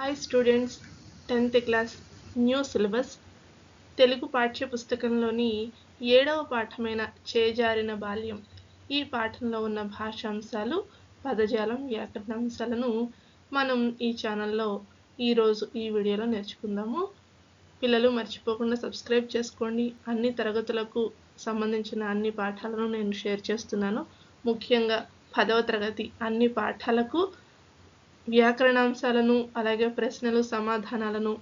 Hi students tenth class new syllabus Telugu పాఠ్య పుస్తకంలోని ఏడవ పాఠమైన చేజారిన బాల్యం. ఈ పాఠంలో ఉన్న భాషాంశాలు పదజాలం వ్యాకరణాంశాలను మనం ఈ ఛానల్లో ఈరోజు ఈ వీడియోలో నేర్చుకుందాము. పిల్లలు మర్చిపోకుండా సబ్స్క్రైబ్ చేసుకోండి. అన్ని తరగతులకు సంబంధించిన అన్ని పాఠాలను నేను షేర్ చేస్తున్నాను. ముఖ్యంగా పదవ తరగతి అన్ని పాఠాలకు వ్యాకరణాంశాలను అలాగే ప్రశ్నలు సమాధానాలను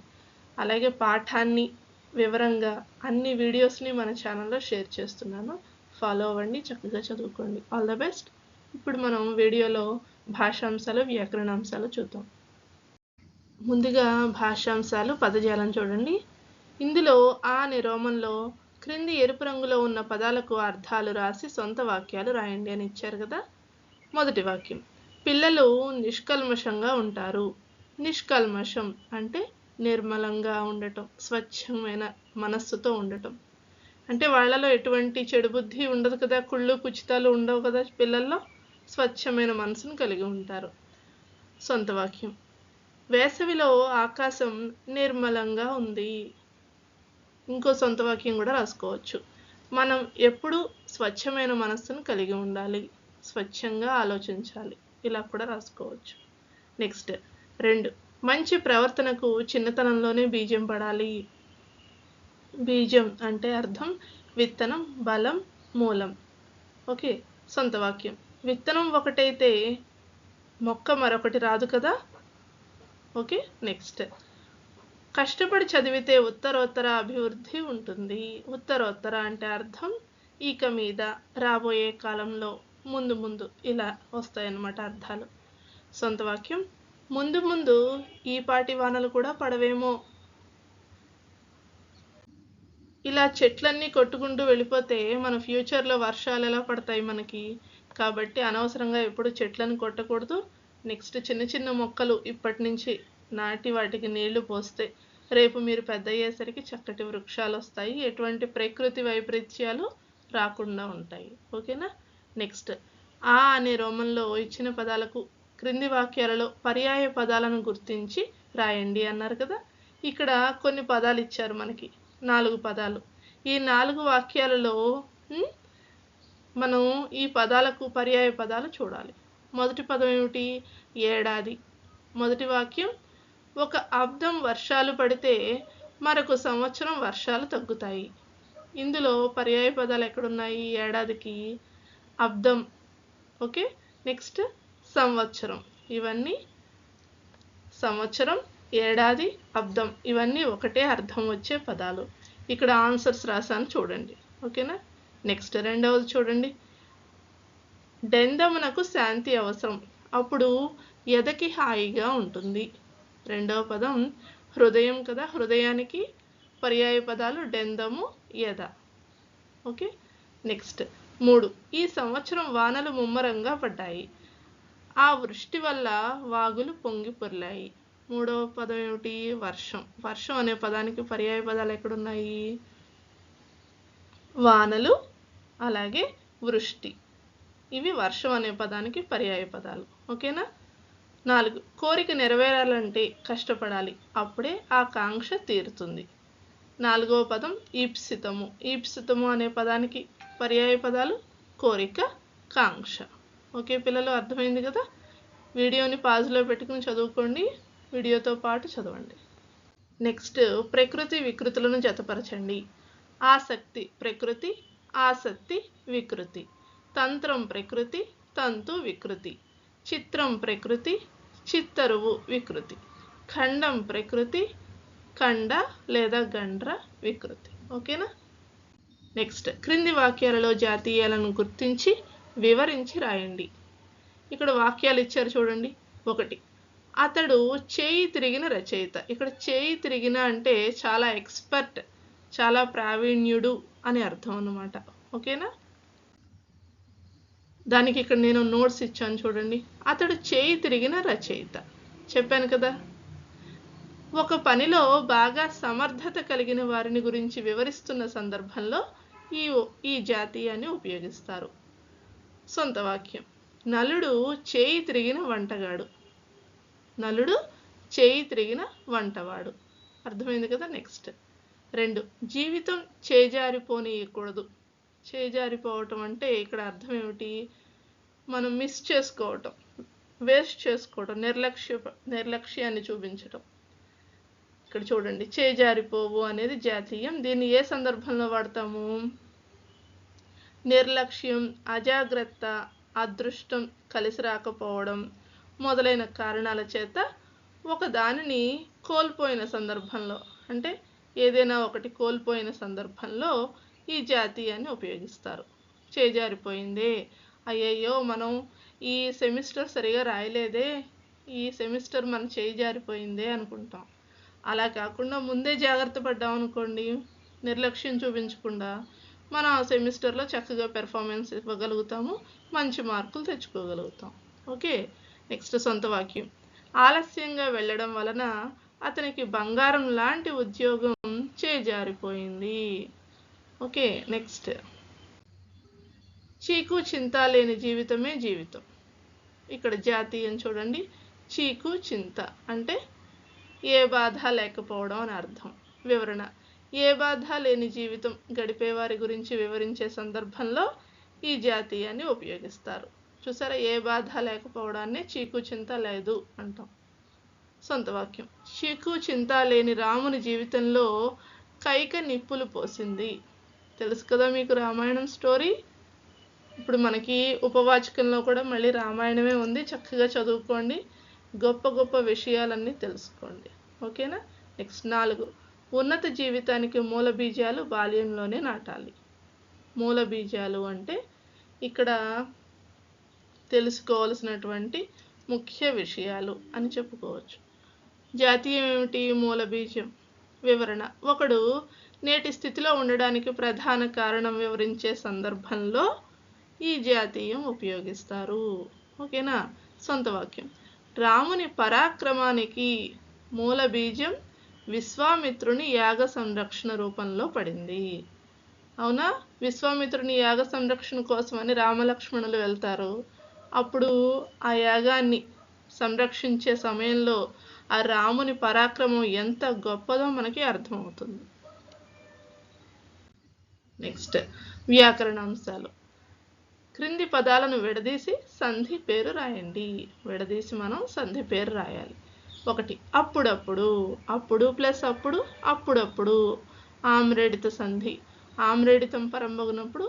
అలాగే పాఠాన్ని వివరంగా అన్ని వీడియోస్ని మన ఛానల్లో షేర్ చేస్తున్నాను. ఫాలో అవ్వండి చక్కగా చదువుకోండి. All the best. ఇప్పుడు మనం వీడియోలో భాషాంశాలు వ్యాకరణాంశాలు చూద్దాం. ముందుగా భాషాంశాలు పదజాలం చూడండి. ఇందులో ఆ అనే రోమంలో క్రింది ఎరుపు రంగులో ఉన్న పదాలకు అర్థాలు రాసి సొంత వాక్యాలు రాయండి అని ఇచ్చారు కదా. మొదటి వాక్యం. పిల్లలు నిష్కల్మషంగా ఉంటారు. నిష్కల్మషం అంటే నిర్మలంగా ఉండటం స్వచ్ఛమైన మనస్సుతో ఉండటం. అంటే వాళ్ళలో ఎటువంటి చెడు బుద్ధి ఉండదు కదా కుళ్ళు కుచితాలు ఉండవు కదా పిల్లల్లో స్వచ్ఛమైన మనసును కలిగి ఉంటారు. సొంత వాక్యం. వేసవిలో ఆకాశం నిర్మలంగా ఉంది. ఇంకో సొంత వాక్యం కూడా రాసుకోవచ్చు. మనం ఎప్పుడూ స్వచ్ఛమైన మనస్సును కలిగి ఉండాలి. స్వచ్ఛంగా ఆలోచించాలి. ఇలా కూడా రాసుకోవచ్చు. నెక్స్ట్ రెండు. మంచి ప్రవర్తనకు చిన్నతనంలోనే బీజం పడాలి. బీజం అంటే అర్థం విత్తనం బలం మూలం. ఓకే సొంత వాక్యం. విత్తనం ఒకటైతే మొక్క మరొకటి రాదు కదా? ఓకే నెక్స్ట్ కష్టపడి చదివితే ఉత్తరోత్తర అభివృద్ధి ఉంటుంది. ఉత్తరోత్తర అంటే అర్థం ఇక మీద రాబోయే కాలంలో ముందు ముందు ఇలా వస్తాయన్నమాట అర్థాలు. సొంత వాక్యం ముందు ముందు ఈ పాటి వానలు కూడా పడవేమో. ఇలా చెట్లన్నీ కొట్టుకుంటూ వెళ్ళిపోతే మన ఫ్యూచర్లో వర్షాలు ఎలా పడతాయి మనకి? కాబట్టి అనవసరంగా ఎప్పుడు చెట్లను కొట్టకూడదు. నెక్స్ట్ చిన్న చిన్న మొక్కలు ఇప్పటి నుంచి నాటి వాటికి నీళ్ళు పోస్తే రేపు మీరు పెద్ద అయ్యేసరికి చక్కటి వృక్షాలు వస్తాయి ఎటువంటి ప్రకృతి వైపరీత్యాలు రాకుండా ఉంటాయి. ఓకేనా? నెక్స్ట్ ఆ అనే రోమంలో ఇచ్చిన పదాలకు క్రింది వాక్యాలలో పర్యాయ పదాలను గుర్తించి రాయండి అన్నారు కదా. ఇక్కడ కొన్ని పదాలు ఇచ్చారు మనకి. నాలుగు పదాలు. ఈ నాలుగు వాక్యాలలో మనం ఈ పదాలకు పర్యాయ పదాలు చూడాలి. మొదటి పదం ఏమిటి? ఏడాది. మొదటి వాక్యం ఒక అబ్దం వర్షాలు పడితే మరొక సంవత్సరం వర్షాలు తగ్గుతాయి. ఇందులో పర్యాయ పదాలు ఎక్కడున్నాయి? ఏడాదికి. అబ్దం. ఓకే? నెక్స్ట్ సంవత్సరం. ఇవన్నీ సంవత్సరం ఏడాది అబ్దం. ఇవన్నీ ఒకటే అర్థం వచ్చే పదాలు. ఇక్కడ ఆన్సర్స్ రాశాను చూడండి. ఓకేనా? నెక్స్ట్ రెండవది చూడండి. డెందమునకు శాంతి అవసరం. అప్పుడు ఎదకి హాయిగా ఉంటుంది. రెండవ పదం హృదయం కదా? హృదయానికి పర్యాయ పదాలు డెందము ఎద. ఓకే? నెక్స్ట్ మూడు. ఈ సంవత్సరం వానలు ముమ్మరంగా పడ్డాయి. ఆ వృష్టి వల్ల వాగులు పొంగి పొర్లాయి. మూడవ పదం ఏమిటి? వర్షం. వర్షం అనే పదానికి పర్యాయ పదాలు ఎక్కడున్నాయి? వానలు అలాగే వృష్టి. ఇవి వర్షం అనే పదానికి పర్యాయ పదాలు. ఓకేనా? నాలుగు. కోరిక నెరవేరాలంటే కష్టపడాలి. అప్పుడే ఆకాంక్ష తీరుతుంది. నాలుగవ పదం ఈప్సితము. ఈప్సితము అనే పదానికి పర్యాయ పదాలు కోరిక కాంక్ష. ఓకే పిల్లలు అర్థమైంది కదా? వీడియోని పాజ్లో పెట్టుకుని చదువుకోండి. వీడియోతో పాటు చదవండి. నెక్స్ట్ ప్రకృతి వికృతులను జతపరచండి. ఆసక్తి ప్రకృతి. ఆసక్తి వికృతి. తంత్రం ప్రకృతి. తంతు వికృతి. చిత్రం ప్రకృతి. చిత్తరువు వికృతి. ఖండం ప్రకృతి. ఖండ లేదా గండ్ర వికృతి. ఓకేనా? నెక్స్ట్ క్రింది వాక్యాలలో జాతీయాలను గుర్తించి వివరించి రాయండి. ఇక్కడ వాక్యాలు ఇచ్చారు చూడండి. ఒకటి అతడు చేయి తిరిగిన రచయిత. ఇక్కడ చేయి తిరిగిన అంటే చాలా ఎక్స్పర్ట్ చాలా ప్రావీణ్యుడు అని అర్థం అన్నమాట. ఓకేనా? దానికి ఇక్కడ నేను నోట్స్ ఇచ్చాను చూడండి. అతడు చేయి తిరిగిన రచయిత. చెప్పాను కదా. ఒక పనిలో బాగా సమర్థత కలిగిన వారిని గురించి వివరిస్తున్న సందర్భంలో ఈ ఈ జాతీయాన్ని ఉపయోగిస్తారు. సొంత వాక్యం. నలుడు చేయి తిరిగిన వంటగాడు. నలుడు చేయి తిరిగిన వంటవాడు. అర్థమైంది కదా నెక్స్ట్. రెండు జీవితం చేజారిపోనీయకూడదు. చేజారిపోవటం అంటే ఇక్కడ అర్థం ఏమిటి మనం మిస్ చేసుకోవటం వేస్ట్ చేసుకోవటం నిర్లక్ష్య నిర్లక్ష్యాన్ని చూపించటం. ఇక్కడ చూడండి చేజారిపోవు అనేది జాతీయం. దీన్ని ఏ సందర్భంలో వాడతాము? నిర్లక్ష్యం అజాగ్రత్త అదృష్టం కలిసి రాకపోవడం మొదలైన కారణాల చేత ఒక దానిని కోల్పోయిన సందర్భంలో అంటే ఏదైనా ఒకటి కోల్పోయిన సందర్భంలో ఈ జాతీయాన్ని ఉపయోగిస్తారు. చేజారిపోయింది అయ్యయ్యో మనం ఈ సెమిస్టర్ సరిగా రాయలేదే. ఈ సెమిస్టర్ మన చేయి జారిపోయిందే అనుకుంటాం. అలా కాకుండా ముందే జాగ్రత్త పడ్డాం అనుకోండి నిర్లక్ష్యం చూపించకుండా మన సెమిస్టర్లో చక్కగా పెర్ఫార్మెన్స్ ఇవ్వగలుగుతాము మంచి మార్కులు తెచ్చుకోగలుగుతాం. ఓకే? నెక్స్ట్ సొంత వాక్యం. ఆలస్యంగా వెళ్ళడం వలన అతనికి బంగారం లాంటి ఉద్యోగం చేజారిపోయింది. ఓకే? నెక్స్ట్. చీకు చింత లేని జీవితమే జీవితం. ఇక్కడ జాతీయం చూడండి. చీకు చింత అంటే ఏ బాధ లేకపోవడం అని అర్థం. వివరణ. ఏ బాధ లేని జీవితం గడిపేవారి గురించి వివరించే సందర్భంలో ఈ జాతీయాన్ని ఉపయోగిస్తారు. చూసారా? ఏ బాధ లేకపోవడాన్ని చీకు చింత లేదు అంటాం. సొంత వాక్యం. చీకు చింత లేని రాముని జీవితంలో కైక నిప్పులు పోసింది. తెలుసు కదా మీకు రామాయణం స్టోరీ? ఇప్పుడు మనకి ఉపవాచకంలో కూడా మళ్ళీ రామాయణమే ఉంది. చక్కగా చదువుకోండి. గొప్ప గొప్ప విషయాలన్నీ తెలుసుకోండి. ఓకేనా? నెక్స్ట్ నాలుగు. ఉన్నత జీవితానికి మూల బీజాలు బాల్యంలోనే నాటాలి. మూల బీజాలు అంటే ఇక్కడ తెలుసుకోవాల్సినటువంటి ముఖ్య విషయాలు అని చెప్పుకోవచ్చు. జాతీయం ఏమిటి? మూల బీజం. వివరణ. ఒకడు నేటి స్థితిలో ఉండడానికి ప్రధాన కారణం వివరించే సందర్భంలో ఈ జాతీయం ఉపయోగిస్తారు. ఓకేనా? సొంత వాక్యం. రాముని పరాక్రమానికి మూల బీజం విశ్వామిత్రుని యాగ సంరక్షణ రూపంలో పడింది. అవునా? విశ్వామిత్రుని యాగ సంరక్షణ కోసమని రామలక్ష్మణులు వెళ్తారు. అప్పుడు ఆ యాగాన్ని సంరక్షించే సమయంలో ఆ రాముని పరాక్రమం ఎంత గొప్పదో మనకి అర్థమవుతుంది. నెక్స్ట్ వ్యాకరణ అంశాలు క్రింది పదాలను విడదీసి సంధి పేరు రాయండి. విడదీసి మనం సంధి పేరు రాయాలి. ఒకటి అప్పుడప్పుడు అప్పుడు ప్లస్ అప్పుడు అప్పుడప్పుడు ఆమ్రేడిత సంధి. ఆమ్రేడితం పరంబగునప్పుడు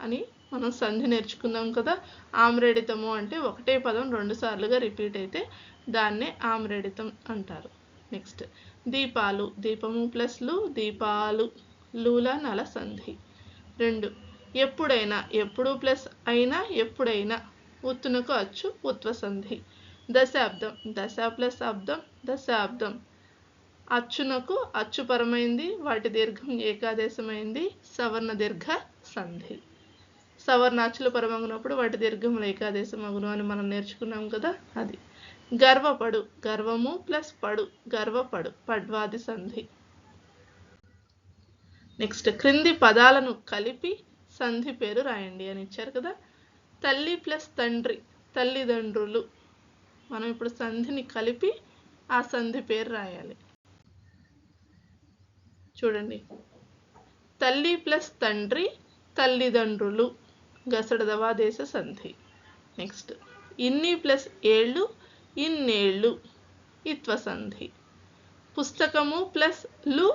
అని మనం సంధి నేర్చుకుందాం కదా ఆమ్రేడితము అంటే ఒకటే పదం రెండు సార్లుగా రిపీట్ అయితే దాన్నే ఆమ్రేడితం అంటారు. నెక్స్ట్ దీపాలు దీపము ప్లస్లు దీపాలు లూల నల సంధి. రెండు ఎప్పుడైనా ఎప్పుడు ప్లస్ అయినా ఎప్పుడైనా ఉత్తునకు అచ్చు ఉత్వసంధి. దశాబ్దం దశ ప్లస్ అబ్దం దశాబ్దం. అచ్చునకు అచ్చుపరమైంది వాటి దీర్ఘం ఏకాదేశమైంది సవర్ణ దీర్ఘ సంధి. సవర్ణాచులు పరమగునప్పుడు వాటి దీర్ఘములు ఏకాదేశం అగును అని మనం నేర్చుకున్నాం కదా అది. గర్వపడు గర్వము ప్లస్ పడు గర్వపడు పడ్వాది సంధి. నెక్స్ట్ క్రింది పదాలను కలిపి సంధి పేరు రాయండి అని ఇచ్చారు కదా. తల్లి ప్లస్ తండ్రి తల్లిదండ్రులు. మనం ఇప్పుడు సంధిని కలిపి ఆ సంధి పేరు రాయాలి. చూడండి. తల్లి ప్లస్ తండ్రి తల్లిదండ్రులు. గసడదవా దేశ సంధి. నెక్స్ట్. ఇన్ని ప్లస్ ఏళ్ళు ఇన్నేళ్ళు. ఇత్వ సంధి. పుస్తకము ప్లస్లు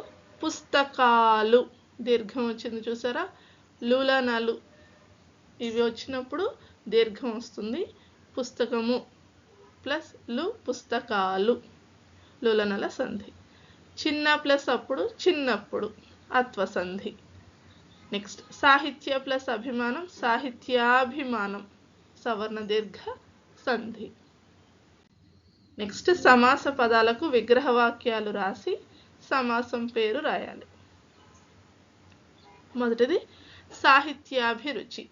పుస్తకాలు. దీర్ఘం వచ్చింది చూసారా? లూలానాలు. ఇవి వచ్చినప్పుడు దీర్ఘం వస్తుంది. పుస్తకము ప్లస్లు పుస్తకాలు. లులనల సంధి. చిన్న ప్లస్ అప్పుడు చిన్నప్పుడు అత్వ సంధి. నెక్స్ట్ సాహిత్య ప్లస్ అభిమానం సాహిత్యాభిమానం. సవర్ణ దీర్ఘ సంధి. నెక్స్ట్ సమాస పదాలకు విగ్రహ వాక్యాలు రాసి సమాసం పేరు రాయాలి. మొదటిది సాహిత్యాభిరుచి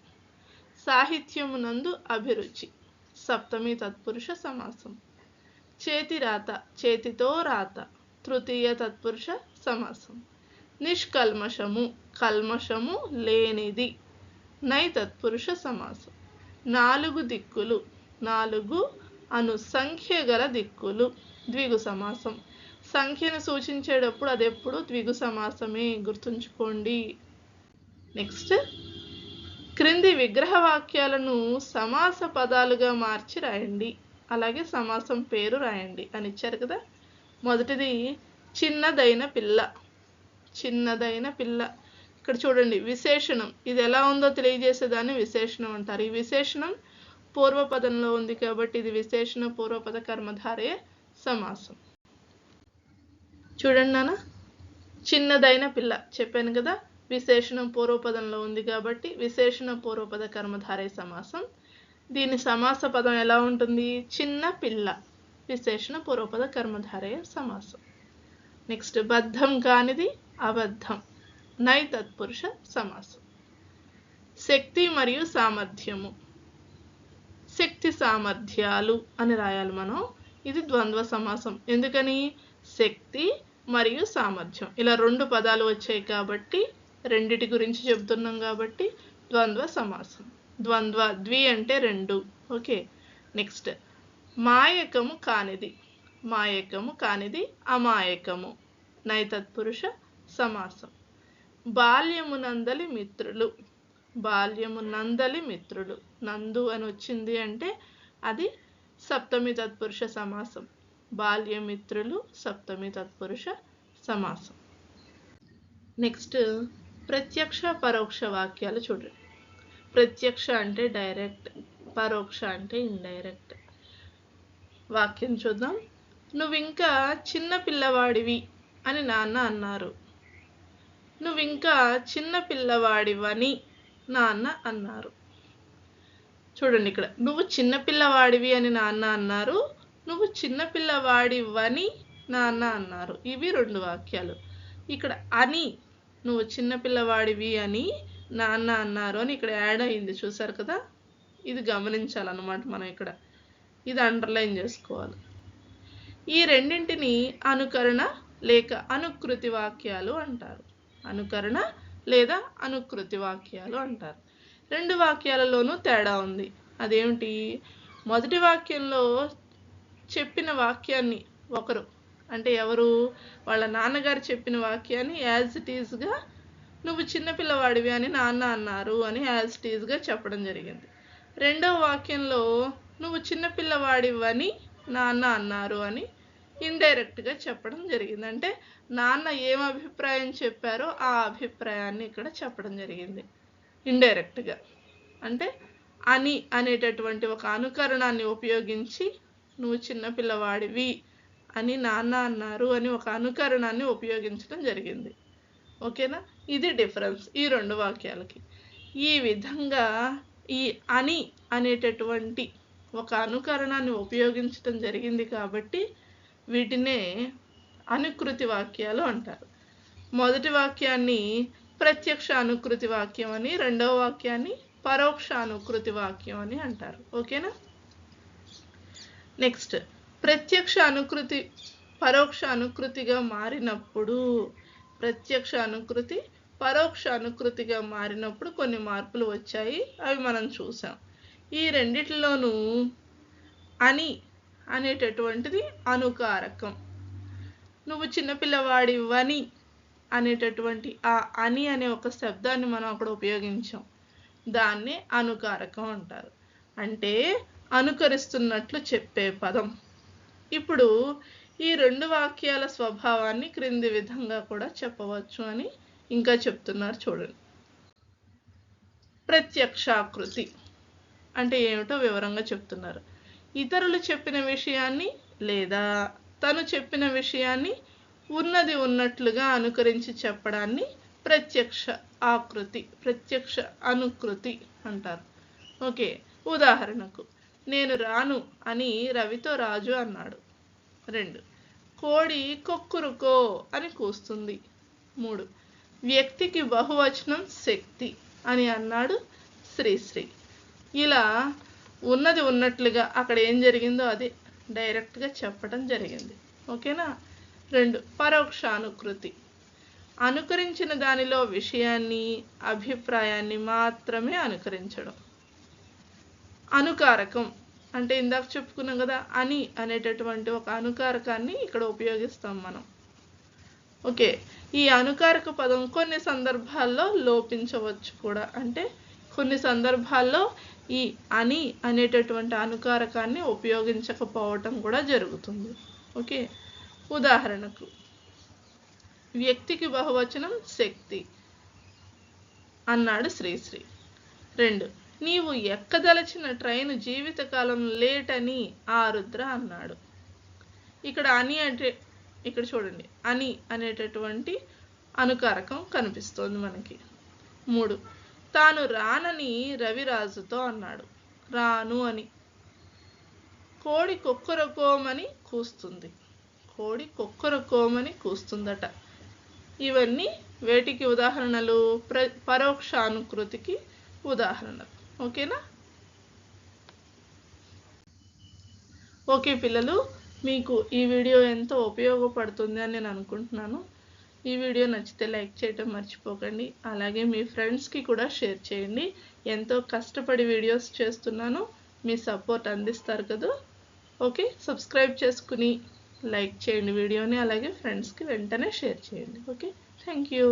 సాహిత్యమునందు అభిరుచి. సప్తమి తత్పురుష సమాసం. చేతి రాత చేతితో రాత. తృతీయ తత్పురుష సమాసం. నిష్కల్మషము కల్మషము లేనిది. నై తత్పురుష సమాసం. నాలుగు దిక్కులు నాలుగు అను సంఖ్య గల దిక్కులు. ద్విగు సమాసం. సంఖ్యను సూచించేటప్పుడు అది ఎప్పుడు ద్విగు సమాసమే గుర్తుంచుకోండి. నెక్స్ట్ క్రింది విగ్రహ వాక్యాలను సమాస పదాలుగా మార్చి రాయండి. అలాగే సమాసం పేరు రాయండి అని ఇచ్చారు కదా. మొదటిది చిన్నదైన పిల్ల. చిన్నదైన పిల్ల. ఇక్కడ చూడండి విశేషణం. ఇది ఎలా ఉందో తెలియజేసేదాన్ని విశేషణం అంటారు. ఈ విశేషణం పూర్వపదంలో ఉంది కాబట్టి ఇది విశేషణ పూర్వపద కర్మధారే సమాసం. చూడండి నాన్న. చిన్నదైన పిల్ల. చెప్పాను కదా. విశేషణం పూర్వపదంలో ఉంది కాబట్టి విశేషణ పూర్వపద కర్మధారే సమాసం. దీని సమాస పదం ఎలా ఉంటుంది? చిన్న పిల్ల. విశేషణ పూర్వపద కర్మధారే సమాసం. నెక్స్ట్ బద్ధం కానిది అబద్ధం. నై తత్పురుష సమాసం. శక్తి మరియు సామర్థ్యము. శక్తి సామర్థ్యాలు అని రాయాలి మనం. ఇది ద్వంద్వ సమాసం. ఎందుకని? శక్తి మరియు సామర్థ్యం. ఇలా రెండు పదాలు వచ్చాయి కాబట్టి రెండిటి గురించి చెబుతున్నాం కాబట్టి ద్వంద్వ సమాసం. ద్వంద్వ ద్వి అంటే రెండు. ఓకే. నెక్స్ట్ మాయకము కానిది. మాయకము కానిది అమాయకము. నైతత్పురుష సమాసం. బాల్యమునందలి మిత్రులు. బాల్యము నందలి మిత్రులు. నందు అని వచ్చింది అంటే అది సప్తమి తత్పురుష సమాసం. బాల్యమిత్రులు సప్తమి తత్పురుష సమాసం. నెక్స్ట్ ప్రత్యక్ష పరోక్ష వాక్యాలు చూడండి. ప్రత్యక్ష అంటే డైరెక్ట్ పరోక్ష అంటే ఇండైరెక్ట్. వాక్యం చూద్దాం. నువ్వు ఇంకా చిన్న పిల్లవాడివి అని నాన్న అన్నారు. నువ్వు ఇంకా చిన్న పిల్లవాడివని నాన్న అన్నారు. చూడండి ఇక్కడ. నువ్వు చిన్న పిల్లవాడివి అని నాన్న అన్నారు. నువ్వు చిన్న పిల్లవాడివని నాన్న అన్నారు. ఇవి రెండు వాక్యాలు. ఇక్కడ అని నువ్వు చిన్నపిల్లవాడివి అని నాన్న అన్నారు అని ఇక్కడ యాడ్ అయింది. చూసారు కదా? ఇది గమనించాలన్నమాట మనం ఇక్కడ. ఇది అండర్లైన్ చేసుకోవాలి. ఈ రెండింటిని అనుకరణ లేక అనుకృతి వాక్యాలు అంటారు. అనుకరణ లేదా అనుకృతి వాక్యాలు అంటారు. రెండు వాక్యాలలోనూ తేడా ఉంది. అదేమిటి? మొదటి వాక్యంలో చెప్పిన వాక్యాన్ని ఒకరు అంటే ఎవరు? వాళ్ళ నాన్నగారు చెప్పిన వాక్యాన్ని యాజ్ ఇట్ ఈజ్గా నువ్వు చిన్నపిల్లవాడివి అని నాన్న అన్నారు అని యాజ్ ఇట్ ఈజ్గా చెప్పడం జరిగింది. రెండవ వాక్యంలో నువ్వు చిన్నపిల్లవాడివని నాన్న అన్నారు అని ఇండైరెక్ట్గా చెప్పడం జరిగింది. అంటే నాన్న ఏం అభిప్రాయం చెప్పారో ఆ అభిప్రాయాన్ని ఇక్కడ చెప్పడం జరిగింది. ఇండైరెక్ట్గా అంటే అని అనేటటువంటి ఒక అనుకరణాన్ని ఉపయోగించి నువ్వు చిన్నపిల్లవాడివి అని నాన్న అన్నారు అని ఒక అనుకరణాన్ని ఉపయోగించడం జరిగింది. ఓకేనా? ఇది డిఫరెన్స్ ఈ రెండు వాక్యాలకి. ఈ విధంగా ఈ అని అనేటటువంటి ఒక అనుకరణాన్ని ఉపయోగించడం జరిగింది కాబట్టి వీటినే అనుకృతి వాక్యాలు అంటారు. మొదటి వాక్యాన్ని ప్రత్యక్ష అనుకృతి వాక్యం అని రెండవ వాక్యాన్ని పరోక్ష అనుకృతి వాక్యం అని అంటారు. ఓకేనా? నెక్స్ట్ ప్రత్యక్ష అనుకృతి పరోక్ష అనుకృతిగా మారినప్పుడు ప్రత్యక్ష అనుకృతి పరోక్ష అనుకృతిగా మారినప్పుడు కొన్ని మార్పులు వచ్చాయి. అవి మనం చూసాం. ఈ రెండిటిలోనూ అని అనేటటువంటిది అనుకారకం. నువ్వు చిన్నపిల్లవాడివని అనేటటువంటి ఆ అని అనే ఒక శబ్దాన్ని మనం అక్కడ ఉపయోగించాం. దాన్ని అనుకారకం అంటారు. అంటే అనుకరిస్తున్నట్లు చెప్పే పదం. ఇప్పుడు ఈ రెండు వాక్యాల స్వభావాన్ని క్రింది విధంగా కూడా చెప్పవచ్చు అని ఇంకా చెప్తున్నారు చూడండి. ప్రత్యక్షాకృతి అంటే ఏమిటో వివరంగా చెప్తున్నారు. ఇతరులు చెప్పిన విషయాన్ని లేదా తను చెప్పిన విషయాన్ని ఉన్నది ఉన్నట్లుగా అనుకరించి చెప్పడాన్ని ప్రత్యక్ష ఆకృతి ప్రత్యక్ష అనుకృతి అంటారు. ఓకే ఉదాహరణకు నేను రాను అని రవితో రాజు అన్నాడు. రెండు. కోడి కొక్కురుకో అని కూస్తుంది. మూడు. వ్యక్తికి బహువచనం శక్తి అని అన్నాడు శ్రీశ్రీ. ఇలా ఉన్నది ఉన్నట్లుగా అక్కడ ఏం జరిగిందో అది డైరెక్ట్గా చెప్పడం జరిగింది. ఓకేనా? రెండు. పరోక్షానుకృతి అనుకరించిన దానిలో విషయాన్ని అభిప్రాయాన్ని మాత్రమే అనుకరించడం. అనుకారకం. అంటే ఇందాక చెప్పుకున్నాం కదా అని అనేటటువంటి ఒక అనుకారకాన్ని ఇక్కడ ఉపయోగిస్తాం మనం. ఓకే ఈ అనుకారక పదం కొన్ని సందర్భాల్లో లోపించవచ్చు కూడా. అంటే కొన్ని సందర్భాల్లో ఈ అని అనేటటువంటి అనుకారకాన్ని ఉపయోగించకపోవటం కూడా జరుగుతుంది. ఓకే ఉదాహరణకు వ్యక్తికి బహువచనం శక్తి అన్నాడు శ్రీశ్రీ. రెండు నీవు ఎక్కదలచిన ట్రైన్ జీవితకాలం లేట్ అని ఆరుద్ర అన్నాడు. ఇక్కడ అని అంటే ఇక్కడ చూడండి అని అనేటటువంటి అనుకారకం కనిపిస్తోంది మనకి. మూడు తాను రానని రవిరాజుతో అన్నాడు. రాను అని. కోడి కొక్కరకోమని కూస్తుంది. కోడి కొక్కరకోమని కూస్తుందట. ఇవన్నీ వేటికి ఉదాహరణలు? ప్ర పరోక్షానుకృతికి ఉదాహరణలు. ఓకేనా? ఓకే పిల్లలు మీకు ఈ వీడియో ఎంతో ఉపయోగపడుతుంది అని నేను అనుకుంటున్నాను. ఈ వీడియో నచ్చితే లైక్ చేయటం మర్చిపోకండి. అలాగే మీ ఫ్రెండ్స్కి కూడా షేర్ చేయండి. ఎంతో కష్టపడి వీడియోస్ చేస్తున్నాను. మీ సపోర్ట్ అందిస్తారు కదా. ఓకే సబ్స్క్రైబ్ చేసుకుని లైక్ చేయండి వీడియోని. అలాగే ఫ్రెండ్స్కి వెంటనే షేర్ చేయండి. Okay thank you.